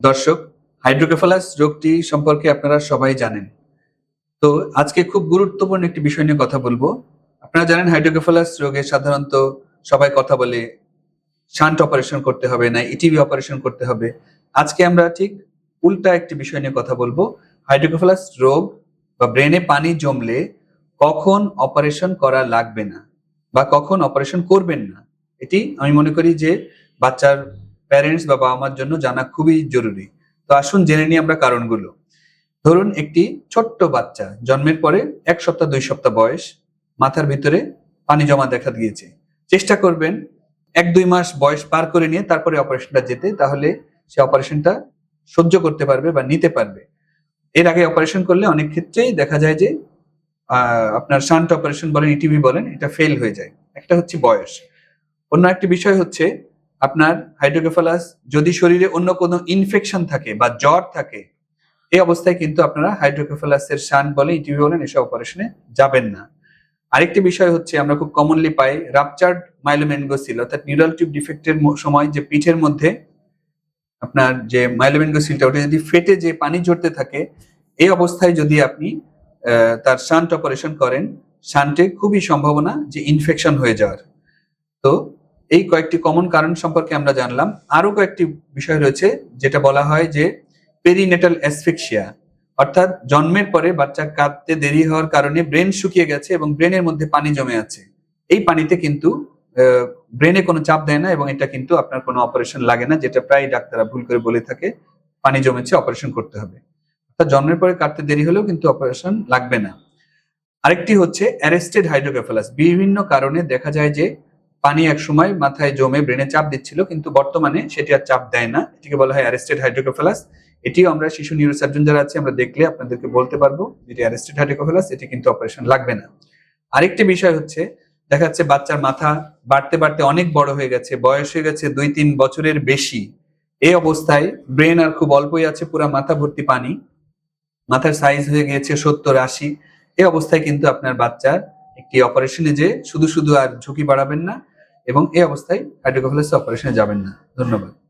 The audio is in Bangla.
দর্শক হাইড্রোকেফালাস রোগটি সম্পর্কে আপনারা সবাই জানেন। তো আজকে খুব গুরুত্বপূর্ণ একটি বিষয় নিয়ে কথা বলব। আপনারা জানেন হাইড্রোকেফালাস রোগে সাধারণত সবাই কথা বলে, শান্ট অপারেশন করতে হবে না ইটিভি অপারেশন করতে হবে। আজকে আমরা ঠিক উল্টা একটি বিষয় নিয়ে কথা বলব। হাইড্রোকেফালাস রোগ বা ব্রেনে পানি জমলে কখন অপারেশন করা লাগবে না বা কখন অপারেশন করবেন না, এটি আমি মনে করি যে বাচ্চার প্যারেন্টস বা বাবা মার জন্য জানা খুবই জরুরি। তো আসুন জেনে নিই আমরা কারণগুলো। ধরুন একটি ছোট্ট বাচ্চা, জন্মের পরে এক সপ্তাহ, দুই সপ্তাহ বয়স, মাথার ভিতরে পানি জমা দেখা দিয়েছে। চেষ্টা করবেন এক, দুই মাস বয়স পার করে নিয়ে তারপরে অপারেশনটা যেতে, তাহলে সে অপারেশনটা সহ্য করতে পারবে বা নিতে পারবে। এর আগে অপারেশন করলে অনেক ক্ষেত্রেই দেখা যায় যে আপনার শান্ট অপারেশন বলেন, ইটিভি বলেন, এটা ফেল হয়ে যায়। একটা হচ্ছে বয়স। অন্য একটি বিষয় হচ্ছে আপনার হাইড্রোকেফালাস যদি শরীরে অন্য কোনো ইনফেকশন থাকে বা জ্বর থাকে, এই অবস্থায় কিন্তু আপনারা হাইড্রোকেফালাসের শান বলে ইটিভি বলেন, এসব অপারেশনে যাবেন না। আরেকটি বিষয় হচ্ছে, আমরা খুব কমনলি পাই রাপচার্ড মাইলোমেনগোসিল অর্থাৎ নিউরাল টিউব ডিফেক্টের সময় যে পিঠের মধ্যে আপনার যে মাইলোমেনগোসিলটা ওটা যদি ফেটে যে পানি ঝরতে থাকে, এই অবস্থায় যদি আপনি তার শান্ট অপারেশন করেন শান্টে খুবই সম্ভাবনা যে ইনফেকশন হয়ে যাওয়ার। তো এই কয়েকটি কমন কারণ সম্পর্কে আমরা জানলাম। আরও কয়েকটি বিষয় রয়েছে যেটা বলা হয় যে পেরিনেটাল অ্যাসফিক্সিয়া অর্থাৎ জন্মের পরে বাচ্চা কাঁদতে দেরি হওয়ার কারণে ব্রেন শুকিয়ে গেছে এবং ব্রেনের মধ্যে পানি জমে আছে। এই পানিতে কিন্তু ব্রেনে কোনো চাপ দেয় না এবং এটা কিন্তু আপনার কোনো অপারেশন লাগে না, যেটা প্রায় ডাক্তাররা ভুল করে বলে থাকে, পানি জমেছে অপারেশন করতে হবে। অর্থাৎ জন্মের পরে কাটতে দেরি হলেও কিন্তু অপারেশন লাগবে না। আরেকটি হচ্ছে অ্যারেস্টেড হাইড্রোকেফালাস বিভিন্ন কারণে দেখা যায় যে পানি এক সময় মাথায় জমে ব্রেনে চাপ দিচ্ছিল, কিন্তু বর্তমানে সেটি আর চাপ দেয় না। এটিকে বলা হয় অ্যারেস্টেড হাইড্রোকেফালাস এটিও আমরা শিশু নিউরোসার্জন যারা আছে, আমরা দেখলে আপনাদেরকে বলতে পারব যেটি অ্যারেস্টেড হাইড্রোকেফালাস এটি কিন্তু অপারেশন লাগবে না। আরেকটি বিষয় হচ্ছে, দেখা যাচ্ছে বাচ্চার মাথা বাড়তে বাড়তে অনেক বড় হয়ে গেছে, বয়স হয়ে গেছে দুই তিন বছরের বেশি। এই অবস্থায় ব্রেন আর খুব অল্পই আছে, পুরো মাথা ভর্তি পানি। মাথার সাইজ হয়ে গিয়েছে সত্তর আশি। এই অবস্থায় কিন্তু আপনার বাচ্চার একটি অপারেশনে যে শুধু শুধু আর ঝুঁকি বাড়াবেন না এবং এই অবস্থায় হাইড্রোকোফালাস অপারেশনে যাবেন না। ধন্যবাদ।